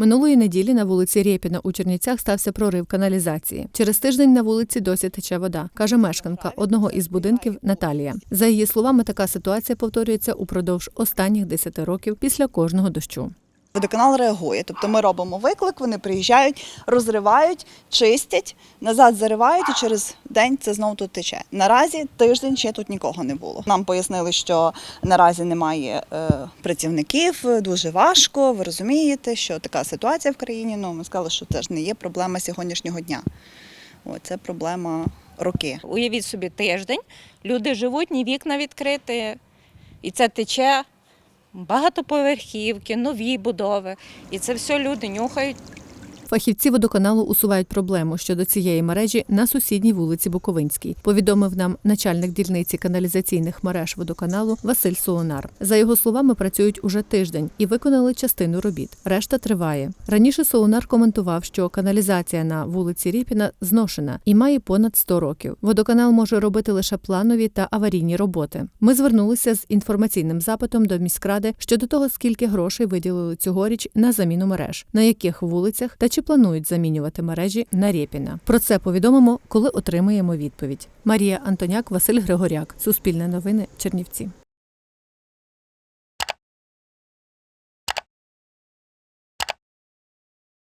Минулої неділі на вулиці Рєпіна у Чернівцях стався прорив каналізації. Через тиждень на вулиці досі тече вода, каже мешканка одного із будинків Наталія. За її словами, така ситуація повторюється упродовж останніх 10 років після кожного дощу. Водоканал реагує, тобто ми робимо виклик, вони приїжджають, розривають, чистять, назад заривають і через день це знову тут тече. Наразі тиждень ще тут нікого не було. Нам пояснили, що наразі немає е, працівників, дуже важко. Ви розумієте, що така ситуація в країні. Ну ми сказали, що це ж не є проблема сьогоднішнього дня. О, це проблема роки. Уявіть собі тиждень, люди живуть, ні вікна відкриті, і це тече багатоповерхівки, нові будови. І це все люди нюхають. Фахівці водоканалу усувають проблему щодо цієї мережі на сусідній вулиці Буковинській. Повідомив нам начальник дільниці каналізаційних мереж водоканалу Василь Суонар. За його словами, працюють уже тиждень і виконали частину робіт. Решта триває. Раніше Суонар коментував, що каналізація на вулиці Ріпіна зношена і має понад 100 років. Водоканал може робити лише планові та аварійні роботи. Ми звернулися з інформаційним запитом до міськради щодо того, скільки грошей виділили цьогоріч на заміну мереж, на яких вулицях та чи планують замінювати мережі на Рєпіна. Про це повідомимо, коли отримаємо відповідь. Марія Антоняк, Василь Григоряк, Суспільне новини, Чернівці.